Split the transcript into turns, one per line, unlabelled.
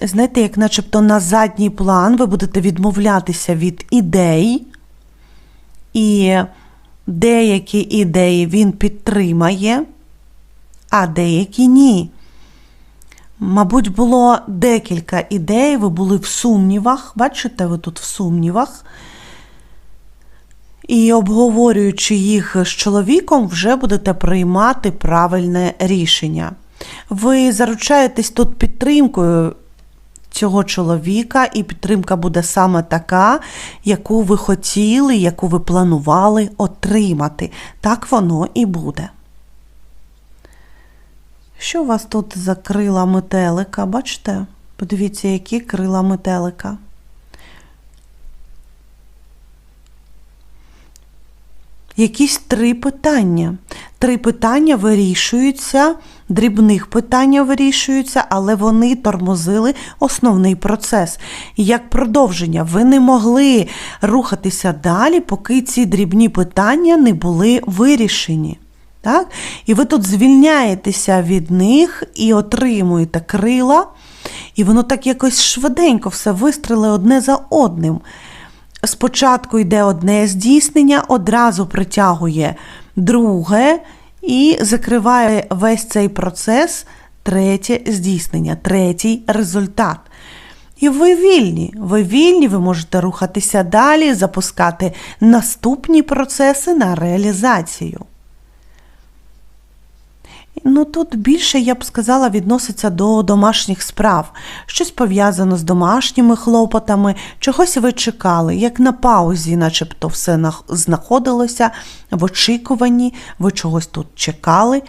знаєте, як начебто на задній план ви будете відмовлятися від ідей, і деякі ідеї він підтримає, а деякі ні. Мабуть, було декілька ідей, ви були в сумнівах, бачите, ви тут в сумнівах. І обговорюючи їх з чоловіком, вже будете приймати правильне рішення. Ви заручаєтесь тут підтримкою цього чоловіка, і підтримка буде саме така, яку ви хотіли, яку ви планували отримати. Так воно і буде. Що у вас тут за крила метелика? Бачите? Подивіться, які крила метелика. Якісь три питання. Три питання вирішуються, дрібних питання вирішуються, але вони тормозили основний процес. І як продовження, ви не могли рухатися далі, поки ці дрібні питання не були вирішені. Так? І ви тут звільняєтеся від них і отримуєте крила, і воно так якось швиденько все вистріли одне за одним. Спочатку йде одне здійснення, одразу притягує друге і закриває весь цей процес третє здійснення, третій результат. І ви вільні, ви вільні, ви можете рухатися далі, запускати наступні процеси на реалізацію. Ну тут більше, я б сказала, відноситься до домашніх справ. Щось пов'язано з домашніми хлопотами, чогось ви чекали, як на паузі, начебто все знаходилося в очікуванні, ви чогось тут чекали.